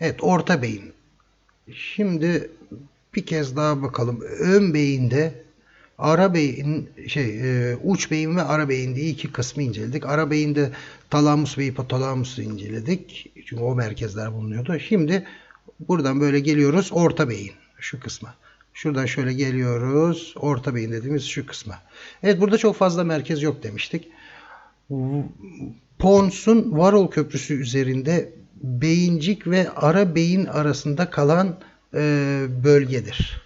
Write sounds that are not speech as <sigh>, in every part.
Evet orta beyin. Şimdi bir kez daha bakalım. Ön beyinde ara beyin şey e, uç beyin ve ara beyin diye iki kısmı inceledik. Ara beyinde talamus ve hipotalamusu inceledik. Çünkü o merkezler bulunuyordu. Şimdi buradan böyle geliyoruz orta beyin şu kısma. Şuradan şöyle geliyoruz. Orta beyin dediğimiz şu kısma. Evet burada çok fazla merkez yok demiştik. Pons'un Varol Köprüsü üzerinde beyincik ve ara beyin arasında kalan e, bölgedir.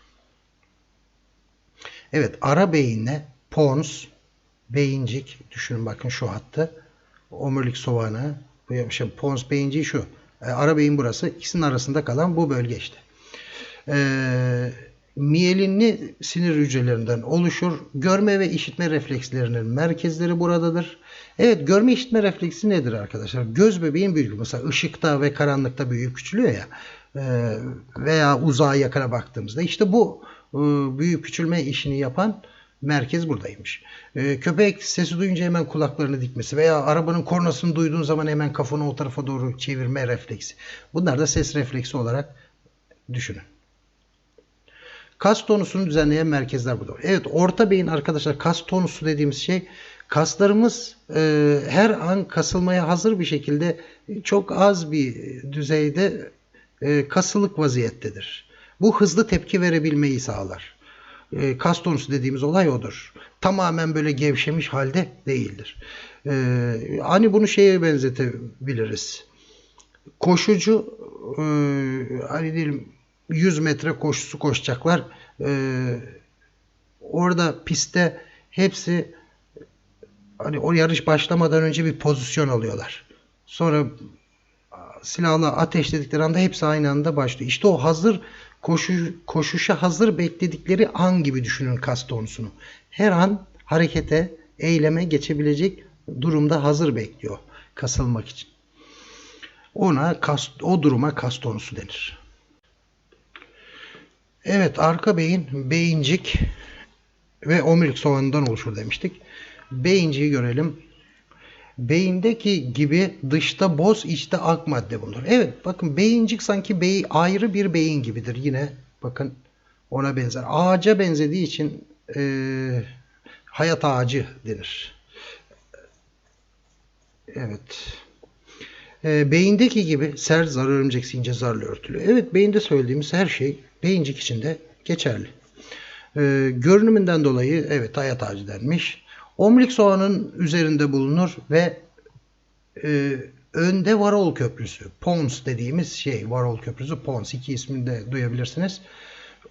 Evet ara beyinle pons, beyincik düşünün bakın şu hattı. Omurilik soğanı, şey, pons beyinciği şu. E, ara beyin burası. İkisinin arasında kalan bu bölge işte. E, miyelinli sinir hücrelerinden oluşur. Görme ve işitme reflekslerinin merkezleri buradadır. Evet görme işitme refleksi nedir arkadaşlar? Göz bebeğin büyüklüğü. Mesela ışıkta ve karanlıkta büyüyüp küçülüyor ya e, veya uzağa yakına baktığımızda işte bu e, büyüyüp küçülme işini yapan merkez buradaymış. E, köpek sesi duyunca hemen kulaklarını dikmesi veya arabanın kornasını duyduğun zaman hemen kafanı o tarafa doğru çevirme refleksi. Bunlar da ses refleksi olarak düşünün. Kas tonusunu düzenleyen merkezler burada. Evet orta beyin arkadaşlar kas tonusu dediğimiz şey kaslarımız e, her an kasılmaya hazır bir şekilde çok az bir düzeyde e, kasılık vaziyettedir. Bu hızlı tepki verebilmeyi sağlar. E, kas tonusu dediğimiz olay odur. Tamamen böyle gevşemiş halde değildir. E, hani bunu şeye benzetebiliriz. Koşucu e, hani diyelim 100 metre koşusu koşacaklar. Ee, orada pistte hepsi hani o yarış başlamadan önce bir pozisyon alıyorlar. Sonra silahla ateşledikleri anda hepsi aynı anda başlıyor. İşte o hazır koşu, koşuşa hazır bekledikleri an gibi düşünün kas tonusunu. Her an harekete, eyleme geçebilecek durumda hazır bekliyor kasılmak için. Ona kas, o duruma kas tonusu denir. Evet arka beyin beyincik ve omurilik soğanından oluşur demiştik. Beyinciği görelim. Beyindeki gibi dışta boz içte ak madde bulunur. Evet bakın beyincik sanki beyi, ayrı bir beyin gibidir. Yine bakın ona benzer. Ağaca benzediği için e, hayat ağacı denir. Evet. E, beyindeki gibi sert zar örümcek ince zarla örtülü. Evet beyinde söylediğimiz her şey beyincik içinde geçerli. E, görünümünden dolayı evet hayat ağacı denmiş. Omurilik soğanın üzerinde bulunur ve e, önde Varol Köprüsü, Pons dediğimiz şey, Varol Köprüsü, Pons iki ismini de duyabilirsiniz.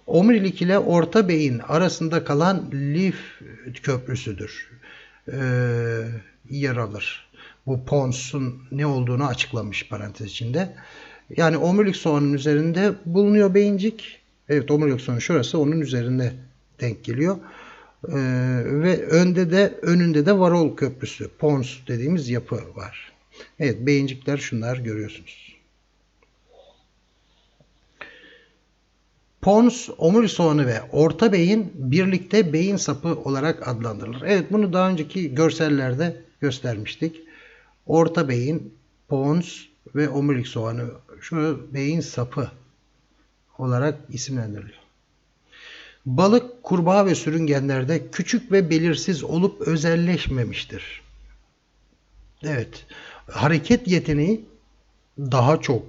Omurilik ile orta beyin arasında kalan lif köprüsüdür. E, yer alır. Bu Pons'un ne olduğunu açıklamış parantez içinde. Yani omurilik soğanın üzerinde bulunuyor beyincik. Evet omurilik soğanı şurası onun üzerine denk geliyor. Ee, ve önde de önünde de varol köprüsü, pons dediğimiz yapı var. Evet beyincikler şunlar görüyorsunuz. Pons, omurilik soğanı ve orta beyin birlikte beyin sapı olarak adlandırılır. Evet bunu daha önceki görsellerde göstermiştik. Orta beyin, pons ve omurilik soğanı şu beyin sapı olarak isimlendiriliyor. Balık, kurbağa ve sürüngenlerde küçük ve belirsiz olup özelleşmemiştir. Evet, hareket yeteneği daha çok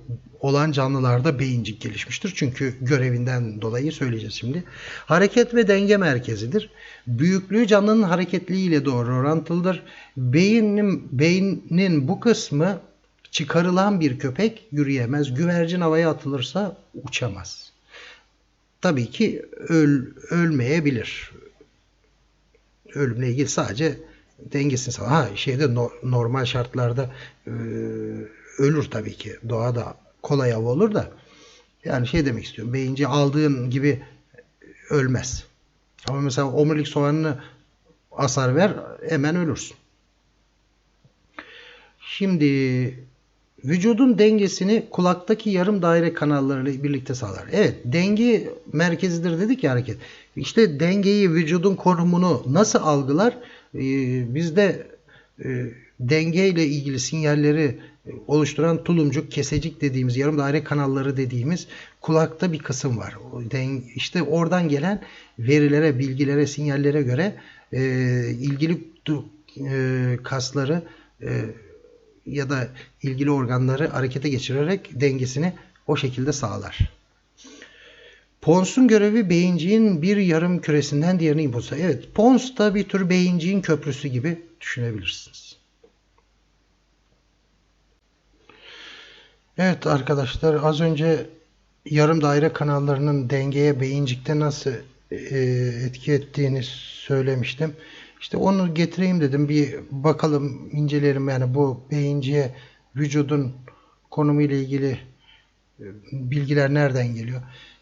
olan canlılarda beyincik gelişmiştir. Çünkü görevinden dolayı söyleyeceğiz şimdi. Hareket ve denge merkezidir. Büyüklüğü canlının hareketliğiyle doğru orantılıdır. Beynin, beynin bu kısmı çıkarılan bir köpek yürüyemez. Güvercin havaya atılırsa uçamaz. Tabii ki öl, ölmeyebilir. Ölümle ilgili sadece dengesini sağlar. Ha şeyde no, normal şartlarda e, ölür tabii ki. Doğada kolay av olur da. Yani şey demek istiyorum. Beyinci aldığın gibi ölmez. Ama mesela omurilik soğanını asar ver hemen ölürsün. Şimdi vücudun dengesini kulaktaki yarım daire kanallarıyla birlikte sağlar. Evet denge merkezidir dedik ya hareket. İşte dengeyi vücudun konumunu nasıl algılar? Ee, bizde e, denge ile ilgili sinyalleri oluşturan tulumcuk, kesecik dediğimiz yarım daire kanalları dediğimiz kulakta bir kısım var. İşte oradan gelen verilere, bilgilere, sinyallere göre e, ilgili e, kasları e, ya da ilgili organları harekete geçirerek dengesini o şekilde sağlar. Pons'un görevi beyinciğin bir yarım küresinden diğerine impulsa. Evet, Pons da bir tür beyinciğin köprüsü gibi düşünebilirsiniz. Evet arkadaşlar az önce yarım daire kanallarının dengeye beyincikte nasıl e, etki ettiğini söylemiştim. İşte onu getireyim dedim. Bir bakalım, inceleyelim yani bu beyinciğe vücudun konumu ile ilgili e, bilgiler nereden geliyor?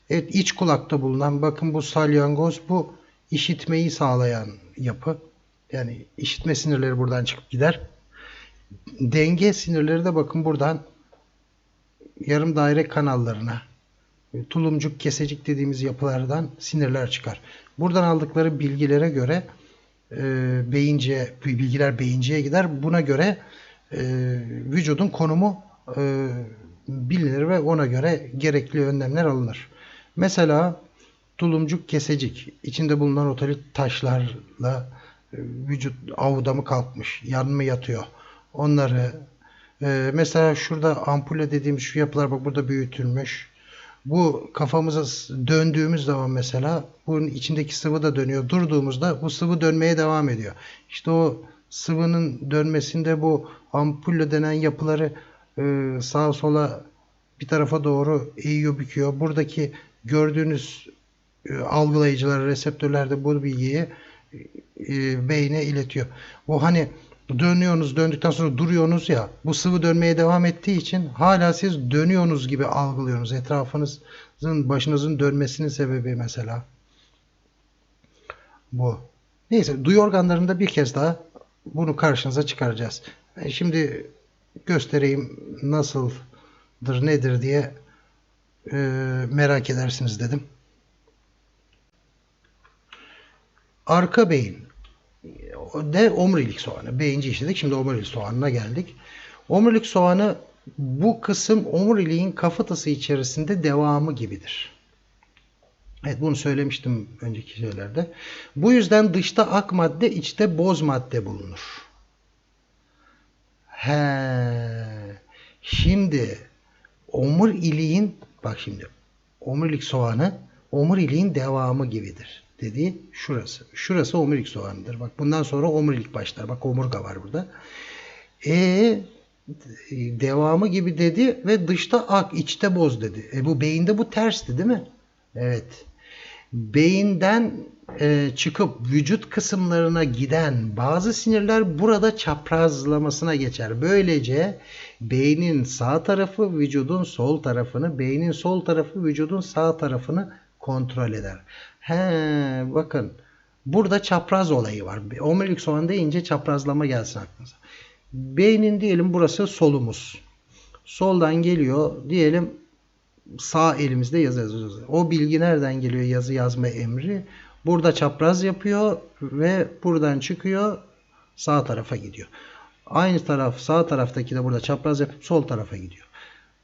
Evet iç kulakta bulunan bakın bu salyangoz bu işitmeyi sağlayan yapı. Yani işitme sinirleri buradan çıkıp gider. Denge sinirleri de bakın buradan yarım daire kanallarına tulumcuk kesecik dediğimiz yapılardan sinirler çıkar. Buradan aldıkları bilgilere göre e, beyinciye bilgiler beyinciye gider. Buna göre e, vücudun konumu e, bilinir ve ona göre gerekli önlemler alınır. Mesela tulumcuk kesecik içinde bulunan otolit taşlarla e, vücut avuda mı kalkmış, yan mı yatıyor. Onları e, mesela şurada ampule dediğimiz şu yapılar bak burada büyütülmüş. Bu kafamıza döndüğümüz zaman mesela bunun içindeki sıvı da dönüyor. Durduğumuzda bu sıvı dönmeye devam ediyor. İşte o sıvının dönmesinde bu ampulle denen yapıları e, sağa sola bir tarafa doğru eğiyor büküyor. Buradaki gördüğünüz e, algılayıcılar, reseptörler de bu bilgiyi e, beyne iletiyor. O hani dönüyorsunuz, döndükten sonra duruyorsunuz ya, bu sıvı dönmeye devam ettiği için hala siz dönüyorsunuz gibi algılıyorsunuz. Etrafınızın, başınızın dönmesinin sebebi mesela bu. Neyse, duyu organlarında bir kez daha bunu karşınıza çıkaracağız. Şimdi göstereyim nasıldır, nedir diye e, merak edersiniz dedim. Arka beyin de omurilik soğanı. Beyinci işledik. Şimdi omurilik soğanına geldik. Omurilik soğanı bu kısım omuriliğin kafatası içerisinde devamı gibidir. Evet bunu söylemiştim önceki şeylerde. Bu yüzden dışta ak madde, içte boz madde bulunur. He. Şimdi omuriliğin bak şimdi omurilik soğanı omuriliğin devamı gibidir dediği şurası. Şurası omurilik soğanıdır. Bak bundan sonra omurilik başlar. Bak omurga var burada. E devamı gibi dedi ve dışta ak, içte boz dedi. E bu beyinde bu tersti değil mi? Evet. Beyinden e, çıkıp vücut kısımlarına giden bazı sinirler burada çaprazlamasına geçer. Böylece beynin sağ tarafı vücudun sol tarafını, beynin sol tarafı vücudun sağ tarafını kontrol eder. He, bakın burada çapraz olayı var. Omurilik soğan deyince çaprazlama gelsin aklınıza. Beynin diyelim burası solumuz. Soldan geliyor diyelim sağ elimizde yazı yazıyoruz. O bilgi nereden geliyor yazı yazma emri? Burada çapraz yapıyor ve buradan çıkıyor sağ tarafa gidiyor. Aynı taraf sağ taraftaki de burada çapraz yapıp sol tarafa gidiyor.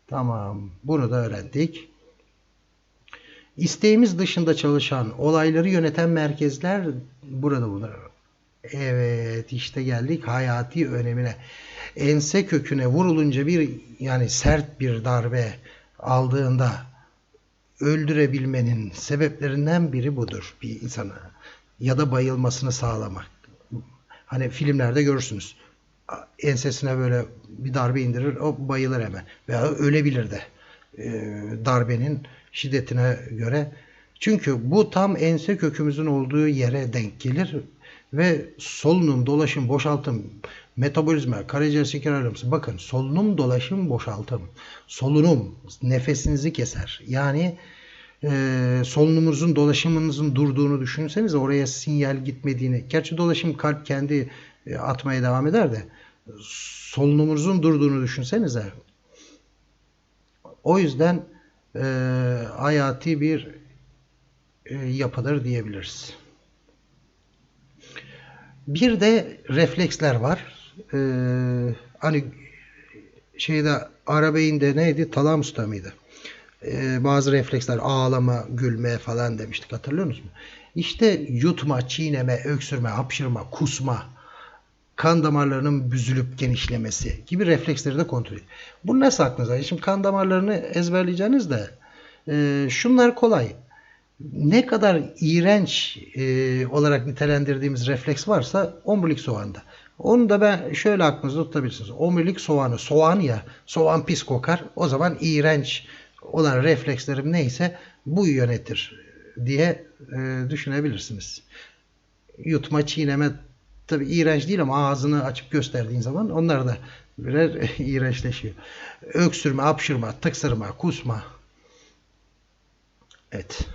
Tamam bunu da öğrendik. İsteğimiz dışında çalışan olayları yöneten merkezler burada bulunur. Evet işte geldik hayati önemine. Ense köküne vurulunca bir yani sert bir darbe aldığında öldürebilmenin sebeplerinden biri budur bir insana. Ya da bayılmasını sağlamak. Hani filmlerde görürsünüz. Ensesine böyle bir darbe indirir, o bayılır hemen. Veya ölebilir de e, darbenin şiddetine göre. Çünkü bu tam ense kökümüzün olduğu yere denk gelir ve solunum, dolaşım, boşaltım, metabolizma, karaciğer şeker ayrılması. Bakın solunum, dolaşım, boşaltım. Solunum nefesinizi keser. Yani e, solunumunuzun, dolaşımınızın durduğunu düşünseniz oraya sinyal gitmediğini. Gerçi dolaşım kalp kendi e, atmaya devam eder de solunumunuzun durduğunu düşünsenize. O yüzden e, hayati bir e, yapıdır diyebiliriz. Bir de refleksler var. Ee, hani şeyde ara beyinde neydi? Talamus'ta mıydı? Ee, bazı refleksler ağlama, gülme falan demiştik hatırlıyor musunuz? İşte yutma, çiğneme, öksürme, hapşırma, kusma, kan damarlarının büzülüp genişlemesi gibi refleksleri de kontrol ediyor. Bu nasıl aklınıza? Şimdi kan damarlarını ezberleyeceğiniz de e, şunlar kolay. Ne kadar iğrenç e, olarak nitelendirdiğimiz refleks varsa omurilik soğanda. Onu da ben şöyle aklınızda tutabilirsiniz. Omurilik soğanı, soğan ya, soğan pis kokar. O zaman iğrenç olan reflekslerim neyse bu yönetir diye e, düşünebilirsiniz. Yutma, çiğneme tabi iğrenç değil ama ağzını açıp gösterdiğin zaman onlar da birer <laughs> iğrençleşiyor. Öksürme, hapşırma, tıksırma, kusma. Evet.